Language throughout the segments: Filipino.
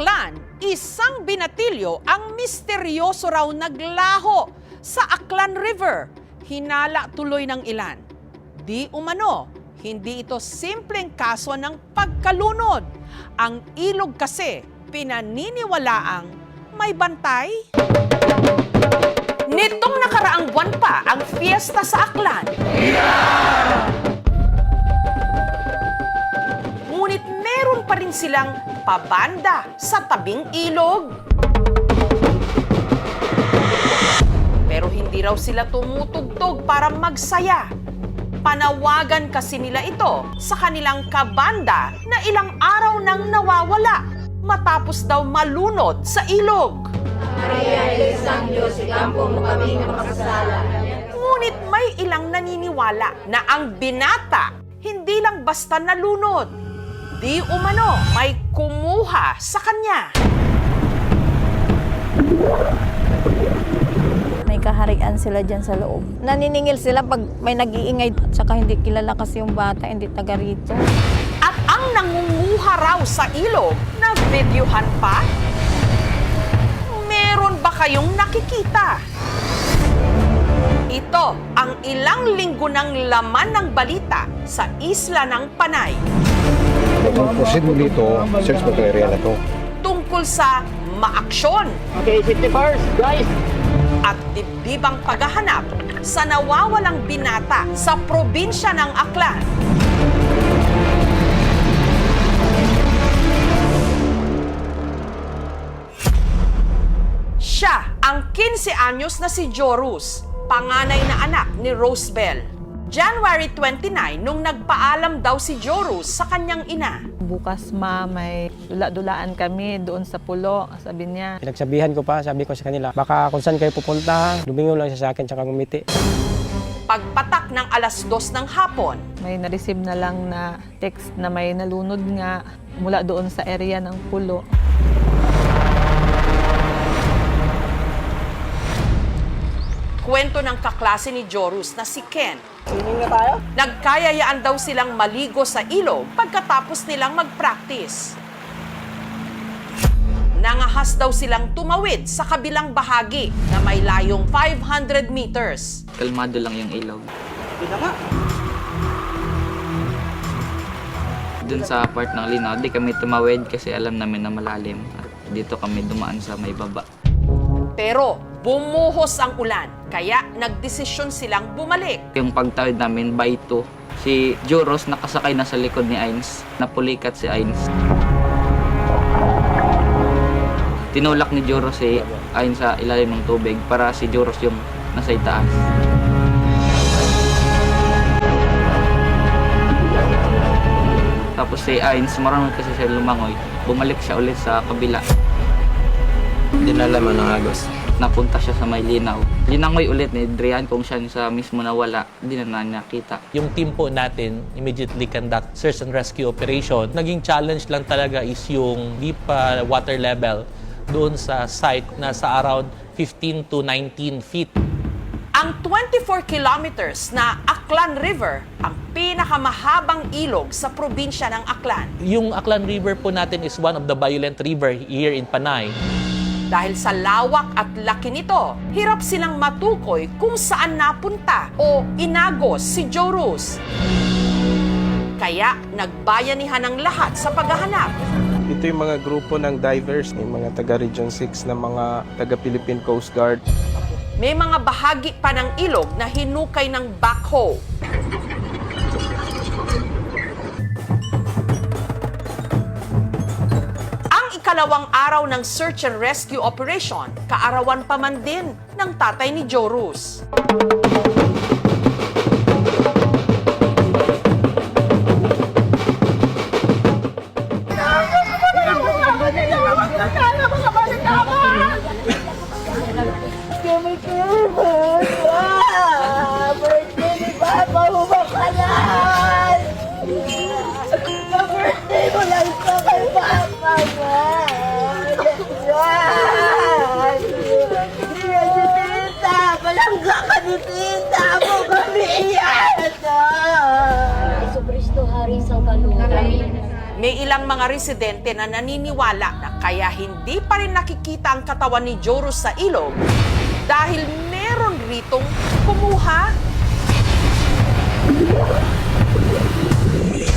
Aklan, isang binatilyo ang misteryoso raw naglaho sa Aklan River. Hinala tuloy ng ilan. Di umano, hindi ito simpleng kaso ng pagkalunod. Ang ilog kasi pinaniniwalaang may bantay. Nitong nakaraang buwan pa ang fiesta sa Aklan. Ngunit meron pa rin silang pabanda sa tabing ilog. Pero hindi raw sila tumutugtog para magsaya. Panawagan kasi nila ito sa kanilang kabanda na ilang araw nang nawawala matapos daw malunod sa ilog. Ngunit may ilang naniniwala na ang binata hindi lang basta nalunod. Di umano may kumuha sa kanya. May kaharian sila dyan sa loob. Naniningil sila pag may nag-iingay at saka hindi kilala kasi yung bata, hindi taga rito. At ang nangunguha raw sa ilog na videohan pa? Meron ba kayong nakikita? Ito ang ilang linggo ng laman ng balita sa isla ng Panay Ang proceed mo dito, search mo area na to. tungkol sa maaksyon Okay, safety first, guys. at dibdibang paghahanap sa nawawalang binata sa probinsya ng Aklan. Siya ang 15 anyos na si Jorus, panganay na anak ni Rosebel. January 29 nung nagpaalam daw si Jorus sa kanyang ina. Bukas ma, may dula-dulaan kami doon sa pulo. Sabi niya, Pinagsabihan ko pa, sabi ko sa kanila, baka kung saan kayo pupunta, lumingon lang siya sa akin tsaka ngumiti. Pagpatak ng alas dos ng hapon, may na-receive na lang na text na may nalunod nga mula doon sa area ng pulo. Kwento ng kaklase ni Jorus na si Ken. Nagkayayaan daw silang maligo sa ilog pagkatapos nilang mag-practice. Nangahas daw silang tumawid sa kabilang bahagi na may layong 500 meters. kalmado lang yung ilog. Dun sa part ng linaw, di kami tumawid kasi alam namin na malalim. At dito kami dumaan sa may baba. Pero bumuhos ang ulan, kaya nagdesisyon silang bumalik. Yung pagtawid namin by two, si Joros nakasakay na sa likod ni Ains. Napulikat si Ains. Tinulak ni Joros si Ains sa ilalim ng tubig para si Joros yung nasa itaas. Tapos si Ains, marunong kasi siya lumangoy. Bumalik siya ulit sa kabila. Dinalaman ng agos. Napunta siya sa may linaw. Linangoy ulit ni Drian kung siya sa mismo nawala. Hindi na nakita. Yung team po natin immediately conduct search and rescue operation. Naging challenge lang talaga is yung deep uh, water level doon sa site na sa around 15 to 19 feet. Ang 24 kilometers na Aklan River ang pinakamahabang ilog sa probinsya ng Aklan. Yung Aklan River po natin is one of the violent river here in Panay. Dahil sa lawak at laki nito, hirap silang matukoy kung saan napunta o inagos si Jorus. Kaya nagbayanihan ang lahat sa paghahanap. Ito yung mga grupo ng divers, yung mga taga Region 6 na mga taga Philippine Coast Guard. May mga bahagi pa ng ilog na hinukay ng backhoe. Ikalawang araw ng search and rescue operation, kaarawan pa man din ng tatay ni Jorus. May ilang mga residente na naniniwala na kaya hindi pa rin nakikita ang katawan ni Joros sa ilog dahil meron ritong kumuha.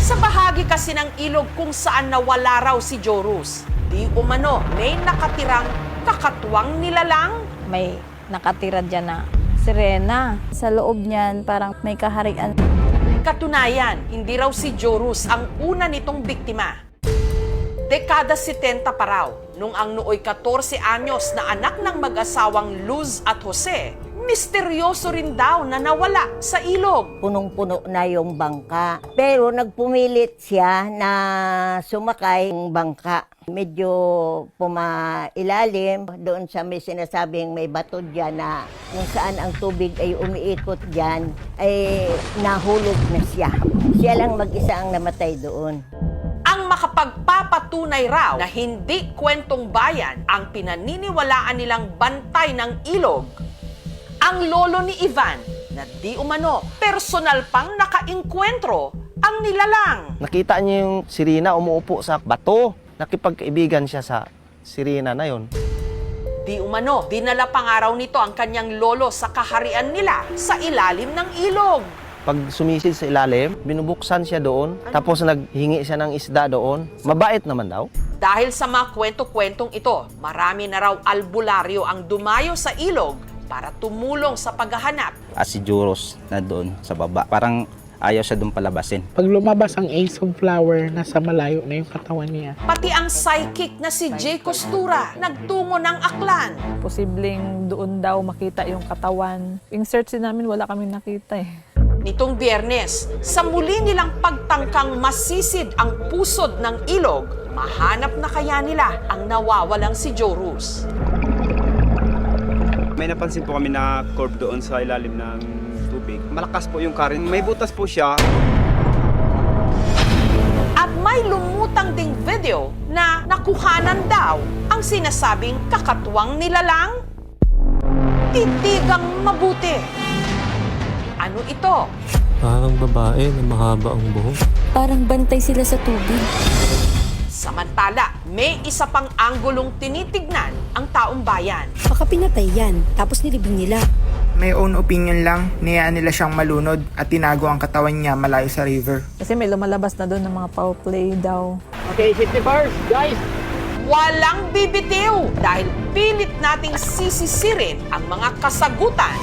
Sa bahagi kasi ng ilog kung saan nawala raw si Joros, di umano may nakatirang kakatwang nilalang. May nakatira dyan na sirena. Sa loob niyan, parang may kaharian. Katunayan, hindi raw si Joros ang una nitong biktima. Dekada 70 pa raw, nung ang nooy 14 anyos na anak ng mag-asawang Luz at Jose, misteryoso rin daw na nawala sa ilog. punong-puno na yung bangka. Pero nagpumilit siya na sumakay ng bangka. Medyo pumailalim doon sa may sinasabing may bato dyan na kung saan ang tubig ay umiikot dyan, ay nahulog na siya. Siya lang mag-isa ang namatay doon. Ang makapagpapatunay raw na hindi kwentong bayan ang pinaniniwalaan nilang bantay ng ilog, ang lolo ni Ivan na di umano personal pang nakainkwentro ang nilalang. Nakita niya yung sirena umuupo sa bato. Nakipagkaibigan siya sa sirena na yon. Di umano, dinala pangaraw nito ang kanyang lolo sa kaharian nila sa ilalim ng ilog. Pag sumisid sa ilalim, binubuksan siya doon, tapos naghingi siya ng isda doon. Mabait naman daw. Dahil sa mga kwento-kwentong ito, marami na raw albularyo ang dumayo sa ilog para tumulong sa paghahanap. At si Juros na doon sa baba. Parang ayaw siya doon palabasin. Pag lumabas ang Ace of Flower, nasa malayo na yung katawan niya. Pati ang psychic na si Jay Costura nagtungo ng aklan. Posibleng doon daw makita yung katawan. Yung search din namin, wala kami nakita eh. Nitong biyernes, sa muli nilang pagtangkang masisid ang pusod ng ilog, mahanap na kaya nila ang nawawalang si Jorus. May napansin po kami na curve doon sa ilalim ng tubig. Malakas po yung current. May butas po siya. At may lumutang ding video na nakuhanan daw ang sinasabing kakatwang nilalang. Titigang mabuti. Ano ito? Parang babae na mahaba ang buhok. Parang bantay sila sa tubig. Samantala, may isa pang anggulong tinitignan ang taong bayan. Baka pinatay yan, tapos nilibing nila. May own opinion lang, niyaan nila siyang malunod at tinago ang katawan niya malayo sa river. Kasi may lumalabas na doon ng mga foul play daw. Okay, safety first, guys. Walang bibitiw dahil pilit nating sisisirin ang mga kasagutan